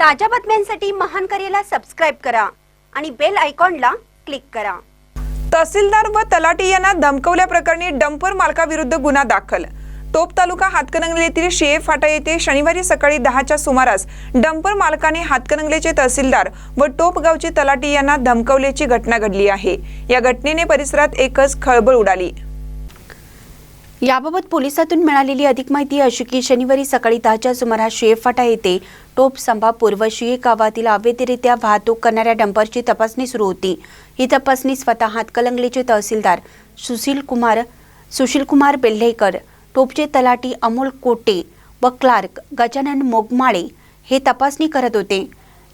ताज्या बातम्यांसाठी महान करेला सबस्क्राईब करा आणि बेल आयकॉनला क्लिक करा. तहसीलदार व तलाटी यांना धमकवल्याप्रकरणी डंपर मालकाविरुद्ध गुन्हा दाखल. टोप तालुका हातकणंगले येथील शिये फाटा येथे शनिवारी सकाळी दहाच्या सुमारास डंपर मालकाने हातकणंगलेचे तहसीलदार व टोप गावचे तलाटी यांना धमकवल्याची घटना घडली आहे. या घटनेने परिसरात एकच खळबळ उडाली. याबाबत पोलिसातून मिळालेली अधिक माहिती अशी की शनिवारी सकाळी दहाच्या सुमारास शेफाटा येथे टोप संभापूर व शिये गावातील अवैधरित्या वाहतूक करणाऱ्या डंपरची तपासणी सुरू होती. ही तपासणी स्वतः हातकलंगलेचे तहसीलदार सुशील कुमार सुशील कुमार बेल्हेकर टोपचे तलाटी अमोल कोटे व क्लार्क गजानन मोगमाळे हे तपासणी करत होते.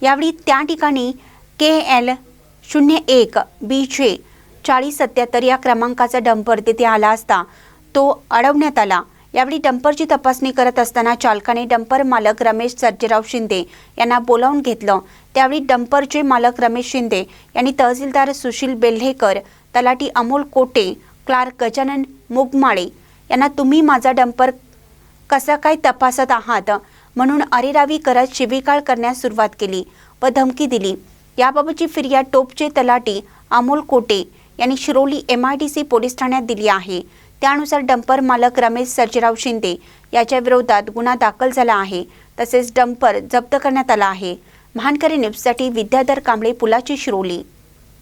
यावेळी त्या ठिकाणी के एल शून्य एक बी जे चाळीस सत्याहत्तर या क्रमांकाचा डंपर तेथे आला असता तो अडवण्यात आला. यावेळी डंपरची तपासणी करत असताना चालकाने डंपर मालक रमेश सर्जेराव शिंदे यांना बोलावून घेतलं. त्यावेळी डंपरचे मालक रमेश शिंदे यांनी तहसीलदार सुशील बेल्हेकर तलाटी अमोल कोटे क्लार्क गजानन मुगमाळे यांना तुम्ही माझा डंपर कसा काय तपासत आहात? म्हणून अरेरावी करत शिबिकाळ करण्यास सुरुवात केली व धमकी दिली. याबाबतची फिर्याद टोपचे तलाटी अमोल कोटे यांनी Shiroli M I D C police ठाण्यात दिली आहे. त्यानुसार डंपर मालक रमेश सर्जेराव शिंदे याच्या विरोधात गुन्हा दाखल झाला आहे. तसेच डंपर जप्त करण्यात आला आहे. महानकरी न्यूजसाठी विद्याधर कांबळे पुलाची शिरोली.